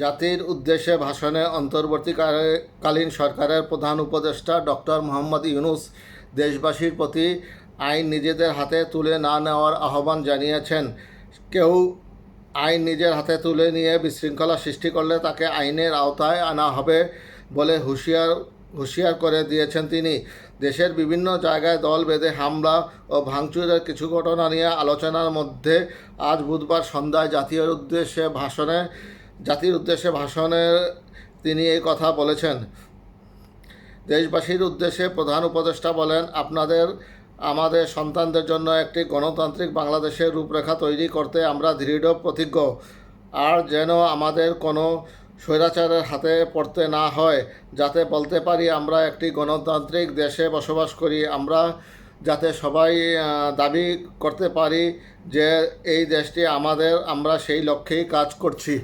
জাতির উদ্দেশ্যে ভাষণে অন্তর্বর্তীকালীন সরকারের প্রধান উপদেষ্টা ডক্টর মোহাম্মদ ইউনুস দেশবাসীর প্রতি আইন নিজেদের হাতে তুলে না নেওয়ার আহ্বান জানিয়েছেন। কেউ আইন নিজের হাতে তুলে নিয়ে বিশৃঙ্খলা সৃষ্টি করলে তাকে আইনের আওতায় আনা হবে বলে হুঁশিয়ার হুঁশিয়ার করে দিয়েছেন তিনি। দেশের বিভিন্ন জায়গায় দল বেঁধে হামলা ও ভাঙচুরের কিছু ঘটনা নিয়ে আলোচনার মধ্যে আজ বুধবার সন্ধ্যায় জাতীয় উদ্দেশ্যে ভাষণে জাতির উদ্দেশ্যে ভাষণে তিনি এই কথা বলেছেন। দেশবাসীর উদ্দেশ্যে প্রধান উপদেষ্টা বলেন, আপনাদের, আমাদের সন্তানদের জন্য একটি গণতান্ত্রিক বাংলাদেশের রূপরেখা তৈরি করতে আমরা দৃঢ় প্রতিজ্ঞ। আর যেন আমাদের কোনো স্বৈরাচারের হাতে পড়তে না হয়, যাতে বলতে পারি আমরা একটি গণতান্ত্রিক দেশে বসবাস করি। আমরা যাতে সবাই দাবি করতে পারি যে এই দেশটি আমাদের, আমরা সেই লক্ষ্যেই কাজ করছি।